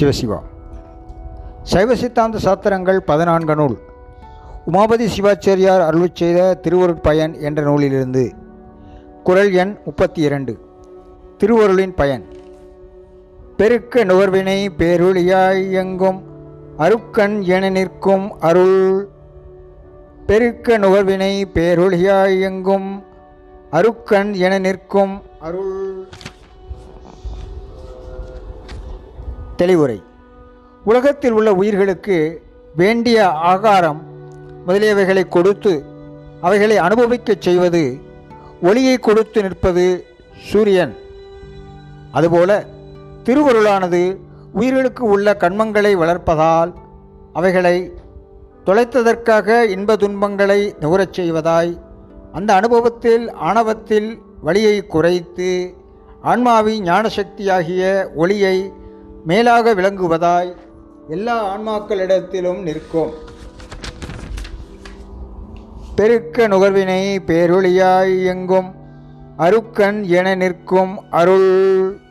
சிவசிவா. சைவ சித்தாந்த சாத்திரங்கள் பதினான்கு நூல். உமாபதி சிவாச்சாரியார் அருள் செய்த திருவருட்பயன் என்ற நூலிலிருந்து. குரல் எண் முப்பத்தி இரண்டு திருவருளின் பயன். பெருக்க நுகர்வினை பேருளியாய் எங்கும். அருக்கண் என நிற்கும் அருள். பெருக்க நுகர்வினை பேருளியாய் எங்கும். அருக்கண் என நிற்கும் அருள். தெளிவுரை. உலகத்தில் உள்ள உயிர்களுக்கு வேண்டிய ஆகாரம் முதலியவைகளை கொடுத்து அவைகளை அனுபவிக்கச் செய்வது ஒளியை கொடுத்து நிற்பது சூரியன். அதுபோல திருவருளானது உயிர்களுக்கு உள்ள கண்மங்களை வளர்ப்பதால் அவைகளை தொலைத்ததற்காக இன்ப துன்பங்களை நுகரச் செய்வதாய் அந்த அனுபவத்தில் ஆணவத்தில் வழியை குறைத்து ஆன்மாவின் ஞானசக்தியாகிய ஒளியை மேலாக விளங்குவதாய் எல்லா ஆன்மாக்களிடத்திலும் நிற்கும். பெருக்க நுகர்வினை பேரொளியாய் எங்கும் அருக்கண் என நிற்கும் அருள்.